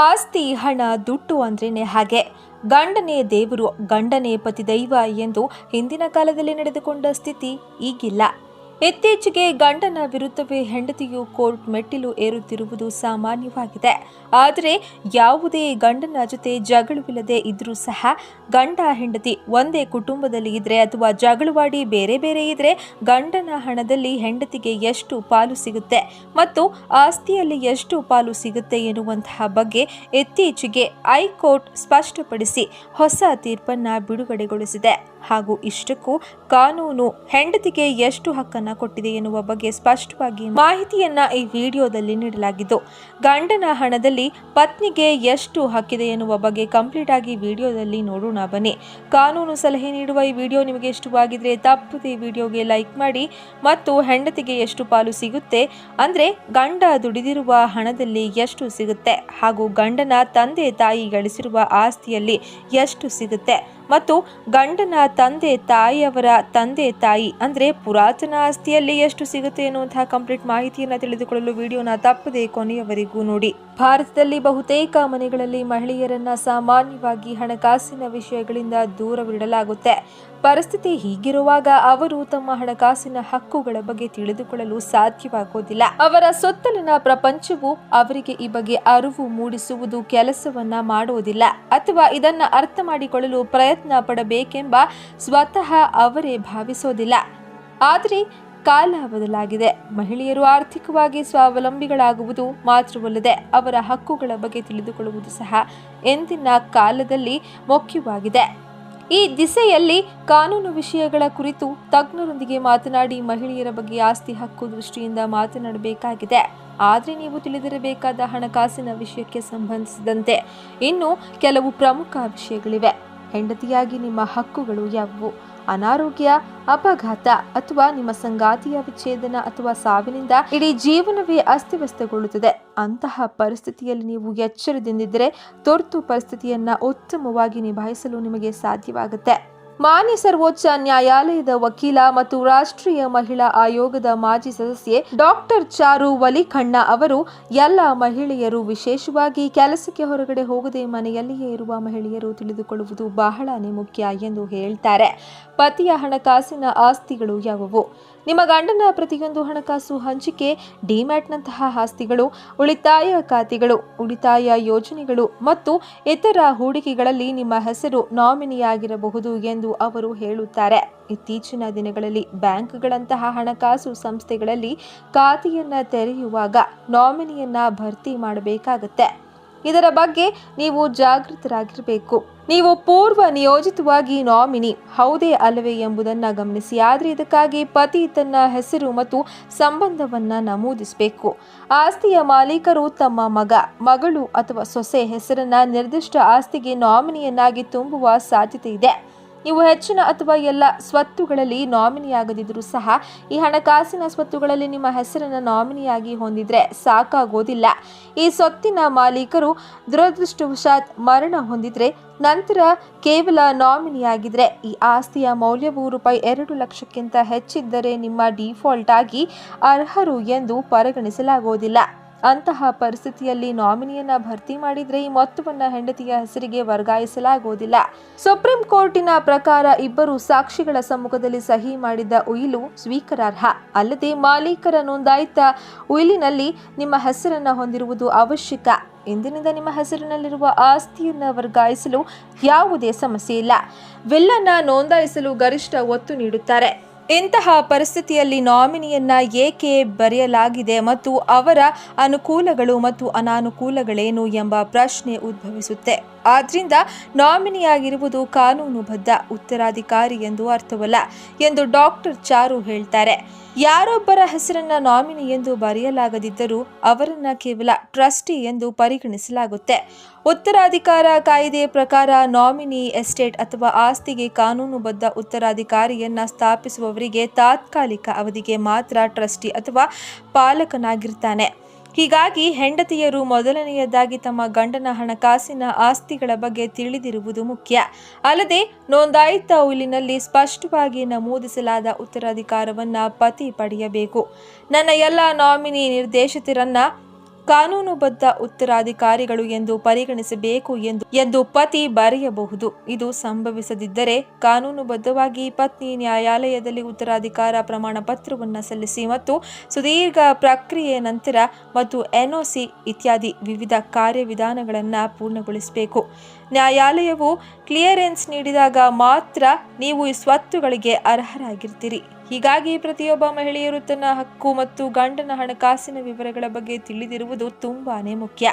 ಆಸ್ತಿ, ಹಣ, ದುಡ್ಡು ಅಂದ್ರೇನೆ ಹಾಗೆ. ಗಂಡನೇ ದೇವರು, ಗಂಡನೇ ಪತಿದೈವ ಎಂದು ಹಿಂದಿನ ಕಾಲದಲ್ಲಿ ನಡೆದುಕೊಂಡ ಸ್ಥಿತಿ ಈಗಿಲ್ಲ. ಇತ್ತೀಚೆಗೆ ಗಂಡನ ವಿರುದ್ಧವೇ ಹೆಂಡತಿಯು ಕೋರ್ಟ್ ಮೆಟ್ಟಿಲು ಏರುತ್ತಿರುವುದು ಸಾಮಾನ್ಯವಾಗಿದೆ. ಆದರೆ ಯಾವುದೇ ಗಂಡನ ಜೊತೆ ಜಗಳವಿಲ್ಲದೆ ಇದ್ರೂ ಸಹ ಗಂಡ ಹೆಂಡತಿ ಒಂದೇ ಕುಟುಂಬದಲ್ಲಿ ಇದ್ರೆ ಅಥವಾ ಜಗಳವಾಡಿ ಬೇರೆ ಬೇರೆ ಇದ್ರೆ ಗಂಡನ ಹಣದಲ್ಲಿ ಹೆಂಡತಿಗೆ ಎಷ್ಟು ಪಾಲು ಸಿಗುತ್ತೆ ಮತ್ತು ಆಸ್ತಿಯಲ್ಲಿ ಎಷ್ಟು ಪಾಲು ಸಿಗುತ್ತೆ ಎನ್ನುವಂತಹ ಬಗ್ಗೆ ಇತ್ತೀಚೆಗೆ ಹೈಕೋರ್ಟ್ ಸ್ಪಷ್ಟಪಡಿಸಿ ಹೊಸ ತೀರ್ಪನ್ನ ಬಿಡುಗಡೆಗೊಳಿಸಿದೆ. ಹಾಗೂ ಇಷ್ಟಕ್ಕೂ ಕಾನೂನು ಹೆಂಡತಿಗೆ ಎಷ್ಟು ಹಕ್ಕನ್ನ ಕೊಟ್ಟಿದೆ ಎನ್ನುವ ಬಗ್ಗೆ ಸ್ಪಷ್ಟವಾಗಿ ಮಾಹಿತಿಯನ್ನ ಈ ವಿಡಿಯೋದಲ್ಲಿ ನೀಡಲಾಗಿದ್ದು, ಗಂಡನ ಹಣದಲ್ಲಿ ಪತ್ನಿಗೆ ಎಷ್ಟು ಹಕ್ಕಿದೆ ಎನ್ನುವ ಬಗ್ಗೆ ಕಂಪ್ಲೀಟ್ ಆಗಿ ವಿಡಿಯೋದಲ್ಲಿ ನೋಡೋಣ ಬನ್ನಿ. ಕಾನೂನು ಸಲಹೆ ನೀಡುವ ಈ ವಿಡಿಯೋ ನಿಮಗೆ ಇಷ್ಟವಾಗಿದ್ರೆ ತಪ್ಪದೆ ವಿಡಿಯೋಗೆ ಲೈಕ್ ಮಾಡಿ ಮತ್ತು ಹೆಂಡತಿಗೆ ಎಷ್ಟು ಪಾಲು ಸಿಗುತ್ತೆ ಅಂದ್ರೆ ಗಂಡ ದುಡಿದಿರುವ ಹಣದಲ್ಲಿ ಎಷ್ಟು ಸಿಗುತ್ತೆ ಹಾಗೂ ಗಂಡನ ತಂದೆ ತಾಯಿ ಗಳಿಸಿರುವ ಆಸ್ತಿಯಲ್ಲಿ ಎಷ್ಟು ಸಿಗುತ್ತೆ ಮತ್ತು ಗಂಡನ ತಂದೆ ತಾಯಿಯವರ ತಂದೆ ತಾಯಿ ಅಂದ್ರೆ ಪುರಾತನ ಆಸ್ತಿಯಲ್ಲಿ ಎಷ್ಟು ಸಿಗುತ್ತೆ ಎನ್ನುವಂತಹ ಕಂಪ್ಲೀಟ್ ಮಾಹಿತಿಯನ್ನು ತಿಳಿದುಕೊಳ್ಳಲು ವಿಡಿಯೋನ ತಪ್ಪದೆ ಕೊನೆಯವರೆಗೂ ನೋಡಿ. ಭಾರತದಲ್ಲಿ ಬಹುತೇಕ ಮನೆಗಳಲ್ಲಿ ಮಹಿಳೆಯರನ್ನ ಸಾಮಾನ್ಯವಾಗಿ ಹಣಕಾಸಿನ ವಿಷಯಗಳಿಂದ ದೂರವಿಡಲಾಗುತ್ತೆ. ಪರಿಸ್ಥಿತಿ ಹೀಗಿರುವಾಗ ಅವರು ತಮ್ಮ ಹಣಕಾಸಿನ ಹಕ್ಕುಗಳ ಬಗ್ಗೆ ತಿಳಿದುಕೊಳ್ಳಲು ಸಾಧ್ಯವಾಗುವುದಿಲ್ಲ ಅವರ ಸುತ್ತಲಿನ ಪ್ರಪಂಚವು ಅವರಿಗೆ ಈ ಬಗ್ಗೆ ಅರಿವು ಮೂಡಿಸುವುದು ಕೆಲಸವನ್ನ ಮಾಡುವುದಿಲ್ಲ. ಅಥವಾ ಇದನ್ನ ಅರ್ಥ ಮಾಡಿಕೊಳ್ಳಲು ಪ್ರಯತ್ನ ಪಡಬೇಕೆಂಬ ಸ್ವತಃ ಅವರೇ ಭಾವಿಸೋದಿಲ್ಲ. ಆದರೆ ಕಾಲ ಬದಲಾಗಿದೆ. ಮಹಿಳೆಯರು ಆರ್ಥಿಕವಾಗಿ ಸ್ವಾವಲಂಬಿಗಳಾಗುವುದು ಮಾತ್ರವಲ್ಲದೆ ಅವರ ಹಕ್ಕುಗಳ ಬಗ್ಗೆ ತಿಳಿದುಕೊಳ್ಳುವುದು ಸಹ ಎಂದಿನ ಕಾಲದಲ್ಲಿ ಮುಖ್ಯವಾಗಿದೆ. ಈ ದಿಸೆಯಲ್ಲಿ ಕಾನೂನು ವಿಷಯಗಳ ಕುರಿತು ತಜ್ಞರೊಂದಿಗೆ ಮಾತನಾಡಿ ಮಹಿಳೆಯರ ಬಗ್ಗೆ ಆಸ್ತಿ ಹಕ್ಕು ದೃಷ್ಟಿಯಿಂದ ಮಾತನಾಡಬೇಕಾಗಿದೆ. ಆದರೆ ನೀವು ತಿಳಿದಿರಬೇಕಾದ ಹಣಕಾಸಿನ ವಿಷಯಕ್ಕೆ ಸಂಬಂಧಿಸಿದಂತೆ ಇನ್ನು ಕೆಲವು ಪ್ರಮುಖ ವಿಷಯಗಳಿವೆ. ಹೆಂಡತಿಯಾಗಿ ನಿಮ್ಮ ಹಕ್ಕುಗಳು ಯಾವುವು? ಅನಾರೋಗ್ಯ, ಅಪಘಾತ ಅಥವಾ ನಿಮ್ಮ ಸಂಗಾತಿಯ ವಿಚ್ಛೇದನ ಅಥವಾ ಸಾವಿನಿಂದ ಇಡೀ ಜೀವನವೇ ಅಸ್ತವ್ಯಸ್ತಗೊಳ್ಳುತ್ತದೆ. ಅಂತಹ ಪರಿಸ್ಥಿತಿಯಲ್ಲಿ ನೀವು ಎಚ್ಚರದಿಂದಿದ್ದರೆ ತುರ್ತು ಪರಿಸ್ಥಿತಿಯನ್ನು ಉತ್ತಮವಾಗಿ ನಿಭಾಯಿಸಲು ನಿಮಗೆ ಸಾಧ್ಯವಾಗುತ್ತೆ. ಮಾನ್ಯ ಸರ್ವೋಚ್ಚ ನ್ಯಾಯಾಲಯದ ವಕೀಲ ಮತ್ತು ರಾಷ್ಟ್ರೀಯ ಮಹಿಳಾ ಆಯೋಗದ ಮಾಜಿ ಸದಸ್ಯೆ ಡಾಕ್ಟರ್ ಚಾರು ವಲಿಖಣ್ಣ ಅವರು, ಎಲ್ಲ ಮಹಿಳೆಯರು ವಿಶೇಷವಾಗಿ ಕೆಲಸಕ್ಕೆ ಹೊರಗಡೆ ಹೋಗದೆ ಮನೆಯಲ್ಲಿಯೇ ಇರುವ ಮಹಿಳೆಯರು ತಿಳಿದುಕೊಳ್ಳುವುದು ಬಹಳನೇ ಮುಖ್ಯ ಎಂದು ಹೇಳ್ತಾರೆ. ಪತಿಯ ಹಣಕಾಸಿನ ಆಸ್ತಿಗಳು ಯಾವುವು? ನಿಮ್ಮ ಗಂಡನ ಪ್ರತಿಯೊಂದು ಹಣಕಾಸು ಹಂಚಿಕೆ, ಡಿಮ್ಯಾಟ್ನಂತಹ ಆಸ್ತಿಗಳು, ಉಳಿತಾಯ ಖಾತೆಗಳು, ಉಳಿತಾಯ ಯೋಜನೆಗಳು ಮತ್ತು ಇತರ ಹೂಡಿಕೆಗಳಲ್ಲಿ ನಿಮ್ಮ ಹೆಸರು ನಾಮಿನಿಯಾಗಿರಬಹುದು ಎಂದು ಅವರು ಹೇಳುತ್ತಾರೆ. ಇತ್ತೀಚಿನ ದಿನಗಳಲ್ಲಿ ಬ್ಯಾಂಕ್ಗಳಂತಹ ಹಣಕಾಸು ಸಂಸ್ಥೆಗಳಲ್ಲಿ ಖಾತೆಯನ್ನು ತೆರೆಯುವಾಗ ನಾಮಿನಿಯನ್ನು ಭರ್ತಿ ಮಾಡಬೇಕಾಗತ್ತೆ. ಇದರ ಬಗ್ಗೆ ನೀವು ಜಾಗೃತರಾಗಿರಬೇಕು. ನೀವು ಪೂರ್ವ ನಿಯೋಜಿತವಾಗಿ ನಾಮಿನಿ. ಹೌದೇ ಅಲ್ಲವೇ ಎಂಬುದನ್ನು ಗಮನಿಸಿ. ಆದರೆ ಇದಕ್ಕಾಗಿ ಪತಿ ತನ್ನ ಹೆಸರು ಮತ್ತು ಸಂಬಂಧವನ್ನು ನಮೂದಿಸಬೇಕು. ಆಸ್ತಿಯ ಮಾಲೀಕರು ತಮ್ಮ ಮಗ, ಮಗಳು ಅಥವಾ ಸೊಸೆ ಹೆಸರನ್ನ ನಿರ್ದಿಷ್ಟ ಆಸ್ತಿಗೆ ನಾಮಿನಿಯನ್ನಾಗಿ ತುಂಬುವ ಸಾಧ್ಯತೆ ಇದೆ. ನೀವು ಹೆಚ್ಚಿನ ಅಥವಾ ಎಲ್ಲ ಸ್ವತ್ತುಗಳಲ್ಲಿ ನಾಮಿನಿಯಾಗದಿದ್ದರೂ ಸಹ ಈ ಹಣಕಾಸಿನ ಸ್ವತ್ತುಗಳಲ್ಲಿ ನಿಮ್ಮ ಹೆಸರನ್ನು ನಾಮಿನಿಯಾಗಿ ಹೊಂದಿದ್ರೆ ಸಾಕಾಗೋದಿಲ್ಲ. ಈ ಸ್ವತ್ತಿನ ಮಾಲೀಕರು ದುರದೃಷ್ಟವಶಾತ್ ಮರಣ ಹೊಂದಿದ್ರೆ ನಂತರ ಕೇವಲ ನಾಮಿನಿಯಾಗಿದ್ರೆ ಈ ಆಸ್ತಿಯ ಮೌಲ್ಯವು ರೂಪಾಯಿ ಎರಡು ಲಕ್ಷಕ್ಕಿಂತ ಹೆಚ್ಚಿದ್ದರೆ ನಿಮ್ಮ ಡಿಫಾಲ್ಟ್ ಆಗಿ ಅರ್ಹರು ಎಂದು ಪರಿಗಣಿಸಲಾಗುವುದಿಲ್ಲ ಅಂತಹ ಪರಿಸ್ಥಿತಿಯಲ್ಲಿ ನಾಮಿನಿಯನ್ನ ಭರ್ತಿ ಮಾಡಿದ್ರೆ ಈ ಮೊತ್ತವನ್ನ ಹೆಂಡತಿಯ ಹೆಸರಿಗೆ ವರ್ಗಾಯಿಸಲಾಗುವುದಿಲ್ಲ. ಸುಪ್ರೀಂ ಕೋರ್ಟಿನ ಪ್ರಕಾರ ಇಬ್ಬರು ಸಾಕ್ಷಿಗಳ ಸಮ್ಮುಖದಲ್ಲಿ ಸಹಿ ಮಾಡಿದ ಉಯಿಲು ಸ್ವೀಕಾರಾರ್ಹ. ಅಲ್ಲದೆ ಮಾಲೀಕರ ನೋಂದಾಯಿತ ಉಯಿಲಿನಲ್ಲಿ ನಿಮ್ಮ ಹೆಸರನ್ನ ಹೊಂದಿರುವುದು ಅವಶ್ಯಕ. ಇಂದಿನಿಂದ ನಿಮ್ಮ ಹೆಸರಿನಲ್ಲಿರುವ ಆಸ್ತಿಯನ್ನ ವರ್ಗಾಯಿಸಲು ಯಾವುದೇ ಸಮಸ್ಯೆ ಇಲ್ಲ. ವಿಲ್ಲನ್ನ ನೋಂದಾಯಿಸಲು ಗರಿಷ್ಠ ಒತ್ತು ನೀಡುತ್ತಾರೆ. ಇಂತಹ ಪರಿಸ್ಥಿತಿಯಲ್ಲಿ ನಾಮಿನಿಯನ್ನ ಏಕೆ ಬರೆಯಲಾಗಿದೆ ಮತ್ತು ಅವರ ಅನುಕೂಲಗಳು ಮತ್ತು ಅನಾನುಕೂಲಗಳೇನು ಎಂಬ ಪ್ರಶ್ನೆ ಉದ್ಭವಿಸುತ್ತೆ. ಆದ್ರಿಂದ ನಾಮಿನಿಯಾಗಿರುವುದು ಕಾನೂನುಬದ್ಧ, ಉತ್ತರಾಧಿಕಾರಿ ಎಂದು ಅರ್ಥವಲ್ಲ ಎಂದು ಡಾಕ್ಟರ್ ಚಾರು ಹೇಳ್ತಾರೆ. ಯಾರೊಬ್ಬರ ಹೆಸರನ್ನ ನಾಮಿನಿ ಎಂದು ಬರೆಯಲಾಗದಿದ್ದರೂ ಅವರನ್ನ ಕೇವಲ ಟ್ರಸ್ಟಿ ಎಂದು ಪರಿಗಣಿಸಲಾಗುತ್ತೆ. ಉತ್ತರಾಧಿಕಾರ ಕಾಯ್ದೆ ಪ್ರಕಾರ ನಾಮಿನಿ ಎಸ್ಟೇಟ್ ಅಥವಾ ಆಸ್ತಿಗೆ ಕಾನೂನುಬದ್ಧ ಉತ್ತರಾಧಿಕಾರಿಯನ್ನ ಸ್ಥಾಪಿಸುವವರಿಗೆ ತಾತ್ಕಾಲಿಕ ಅವಧಿಗೆ ಮಾತ್ರ ಟ್ರಸ್ಟಿ ಅಥವಾ ಪಾಲಕನಾಗಿರ್ತಾನೆ. ಹೀಗಾಗಿ ಹೆಂಡತಿಯರು ಮೊದಲನೆಯದಾಗಿ ತಮ್ಮ ಗಂಡನ ಹಣಕಾಸಿನ ಆಸ್ತಿಗಳ ಬಗ್ಗೆ ತಿಳಿದಿರುವುದು ಮುಖ್ಯ. ಅಲ್ಲದೆ, ನೋಂದಾಯಿತ ಉಲಿನಲ್ಲಿ ಸ್ಪಷ್ಟವಾಗಿ ನಮೂದಿಸಲಾದ ಉತ್ತರಾಧಿಕಾರವನ್ನ ಪತಿ ಪಡೆಯಬೇಕು. ನನ್ನ ಎಲ್ಲ ನಾಮಿನಿ ನಿರ್ದೇಶಿತರನ್ನ ಕಾನೂನುಬದ್ಧ ಉತ್ತರಾಧಿಕಾರಿಗಳು ಎಂದು ಪರಿಗಣಿಸಬೇಕು ಎಂದು ಎಂದು ಪತಿ ಬರೆಯಬಹುದು. ಇದು ಸಂಭವಿಸದಿದ್ದರೆ ಕಾನೂನುಬದ್ಧವಾಗಿ ಪತ್ನಿ ನ್ಯಾಯಾಲಯದಲ್ಲಿ ಉತ್ತರಾಧಿಕಾರ ಪ್ರಮಾಣ ಪತ್ರವನ್ನು ಸಲ್ಲಿಸಿ ಮತ್ತು ಸುದೀರ್ಘ ಪ್ರಕ್ರಿಯೆ ನಂತರ ಮತ್ತು ಎನ್ಒಸಿ ಇತ್ಯಾದಿ ವಿವಿಧ ಕಾರ್ಯವಿಧಾನಗಳನ್ನು ಪೂರ್ಣಗೊಳಿಸಬೇಕು. ನ್ಯಾಯಾಲಯವು ಕ್ಲಿಯರೆನ್ಸ್ ನೀಡಿದಾಗ ಮಾತ್ರ ನೀವು ಈ ಸ್ವತ್ತುಗಳಿಗೆ ಅರ್ಹರಾಗಿರ್ತೀರಿ. ಹೀಗಾಗಿ ಪ್ರತಿಯೊಬ್ಬ ಮಹಿಳೆಯರು ತನ್ನ ಹಕ್ಕು ಮತ್ತು ಗಂಡನ ಹಣಕಾಸಿನ ವಿವರಗಳ ಬಗ್ಗೆ ತಿಳಿದಿರುವುದು ತುಂಬಾನೇ ಮುಖ್ಯ.